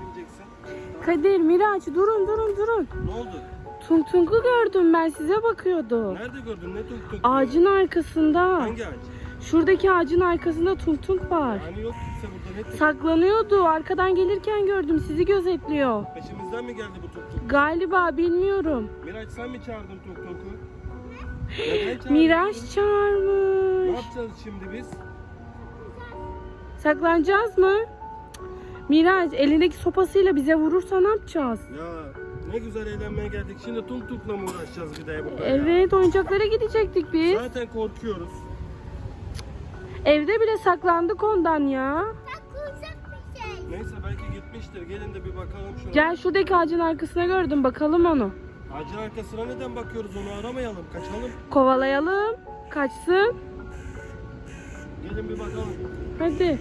bineceksin? Kadir, Miraç durun durun durun. Ne oldu? Tung Tung'u gördüm ben size bakıyordum. Nerede gördün? Ne tuk tuk? Ağacın arkasında. Hangi ağaç? Şuradaki ağacın arkasında Tung Tung var. Yani yok kimse burada ne tuk? Saklanıyordu. Arkadan gelirken gördüm. Sizi gözetliyor. Peşimizden mi geldi bu tuk tuk? Galiba bilmiyorum. Miraç sen mi çağırdın? Neden çağırdın? Miraç Ne çağırmış. yapacağız şimdi biz? Saklanacağız mı? Miraç elindeki sopasıyla bize vurursa ne yapacağız? Ya ne güzel eğlenmeye geldik. Şimdi tuk tukla mı uğraşacağız bir de burada ya? Evet oyuncaklara gidecektik biz. Zaten korkuyoruz. Evde bile saklandık ondan ya. Neyse belki gitmiştir. Gelin de bir bakalım şuna. Gel şuradaki ağacın arkasına gördüm bakalım onu. Ağacın arkasına neden bakıyoruz onu aramayalım. Kaçalım. Kovalayalım. Kaçsın. Gelin bir bakalım. Hadi.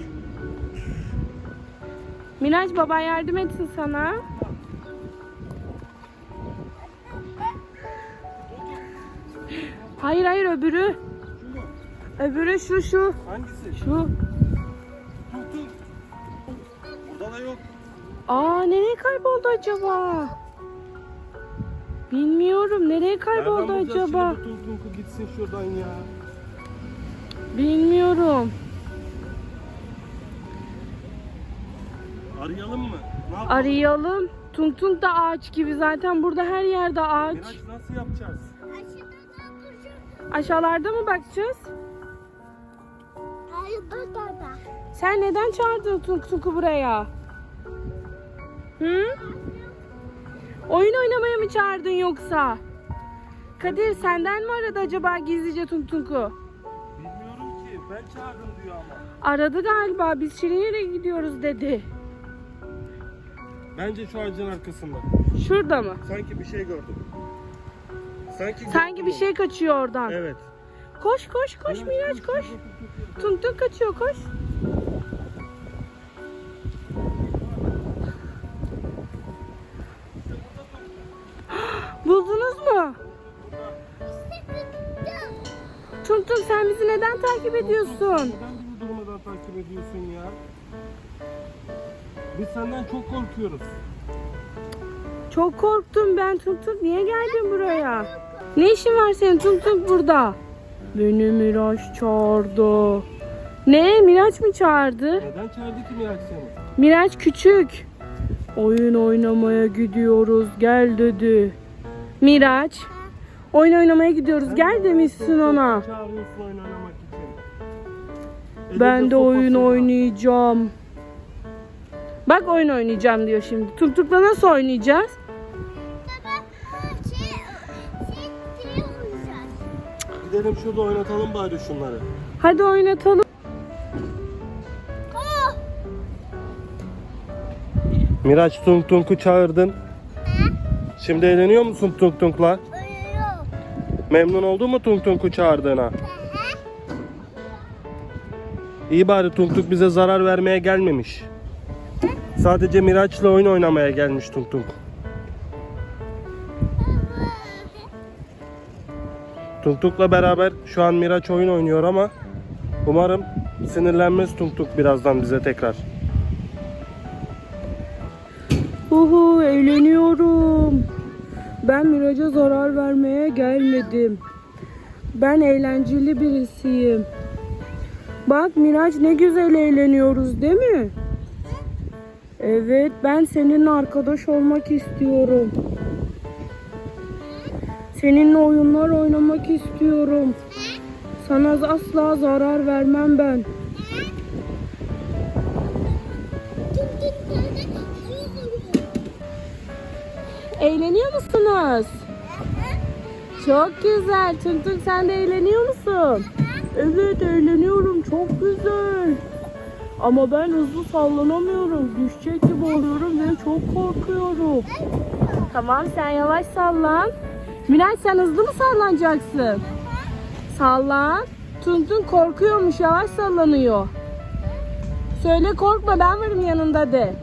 Miraç baba yardım etsin sana. Hayır hayır öbürü. Öbürü şu şu. Hangisi? Şu. Burada da yok. Aa nereye kayboldu acaba? Bilmiyorum nereye kayboldu Nereden bulacağız acaba? Şimdi bu tuku gitsin şuradan ya. Arayalım mı? Ne yapalım? Arayalım. Tung tung da ağaç gibi zaten burada her yerde ağaç. Miraç nasıl yapacağız? Aşağılarda mı bakacağız? Hayır burada. Sen neden çağırdın Tung Tung'u buraya? Hı? Oyun oynamaya mı çağırdın yoksa? Kadir senden mi aradı acaba gizlice Tung Tung'u? Bilmiyorum ki. Ben çağırdım diyor ama. Aradı galiba biz Şirinye'ye gidiyoruz dedi. Bence şu ağacın arkasında. Şurada mı? Sanki bir şey gördüm. Sanki Sanki bir şey kaçıyor oradan. Evet. Koş koş koş Miraç koş. Tung Tung kaçıyor koş. Buldunuz mu? Tung Tung sen bizi neden takip ediyorsun? Neden bizi durmadan takip ediyorsun ya? Biz senden çok korkuyoruz. Çok korktum ben Tung. Niye geldin buraya? Ne işin var senin Tung burada? Beni Miraç çağırdı. Ne? Miraç mı çağırdı? Neden çağırdı ki Miraç seni? Miraç küçük. Oyun oynamaya gidiyoruz gel dedi. Miraç. Oyun oynamaya gidiyoruz Sen gel demişsin ona. Çağırıyorsun oyun oynamak için. Ben de oyun sopası var. oynayacağım. Bak oyun oynayacağım diyor şimdi. Tuktukla nasıl oynayacağız? Şey, şey, şey olacak. Gidelim şurada oynatalım bari şunları. Hadi oynatalım. Miraç Tung Tung'u çağırdın. Şimdi eğleniyor musun Tung Tung'la? Uyuyor. Memnun oldun mu Tung Tung'u çağırdığına? İyi bari Tung Tung bize zarar vermeye gelmemiş. Sadece Miraç'la oyun oynamaya gelmiş Tung Tung. Tung Tung'la beraber şu an Miraç oyun oynuyor ama umarım sinirlenmez Tung Tung birazdan bize tekrar. Uhu eğleniyorum. Ben Miraç'a zarar vermeye gelmedim. Ben eğlenceli birisiyim. Bak Miraç ne güzel eğleniyoruz değil mi? Evet ben seninle arkadaş olmak istiyorum. Seninle oyunlar oynamak istiyorum. Sana asla zarar vermem ben. Eğleniyor musunuz? Çok güzel. Tung sen de eğleniyor musun? Evet eğleniyorum. Çok güzel. Ama ben hızlı sallanamıyorum. Düşecek gibi oluyorum ve çok korkuyorum. Tamam sen yavaş sallan. Miraç sen hızlı mı sallanacaksın? Sallan. Tung korkuyormuş yavaş sallanıyor. Söyle korkma ben varım yanında de.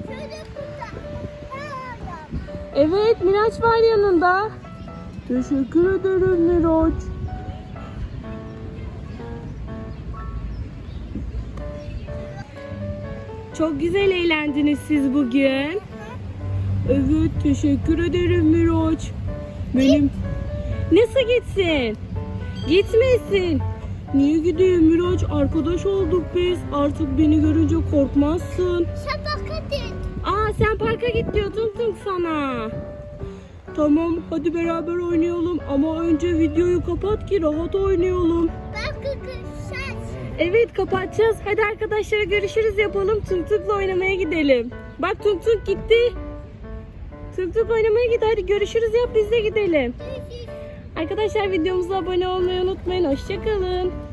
Evet Miraç var yanında. Teşekkür ederim Miraç. Çok güzel eğlendiniz siz bugün. Evet teşekkür ederim Miraç. Benim... Nasıl gitsin? Gitmesin. Niye gideyim Miraç? Arkadaş olduk biz. Artık beni görünce korkmazsın. Şapaka değil. Aa sen parka git diyor Tung Tung sana. Tamam hadi beraber oynayalım ama önce videoyu kapat ki rahat oynayalım. Evet kapatacağız. Hadi arkadaşlara görüşürüz yapalım. Tung Tung'la oynamaya gidelim. Bak Tung gitti. Tung oynamaya gitti. Hadi görüşürüz yap biz de gidelim. Arkadaşlar videomuza abone olmayı unutmayın. Hoşçakalın.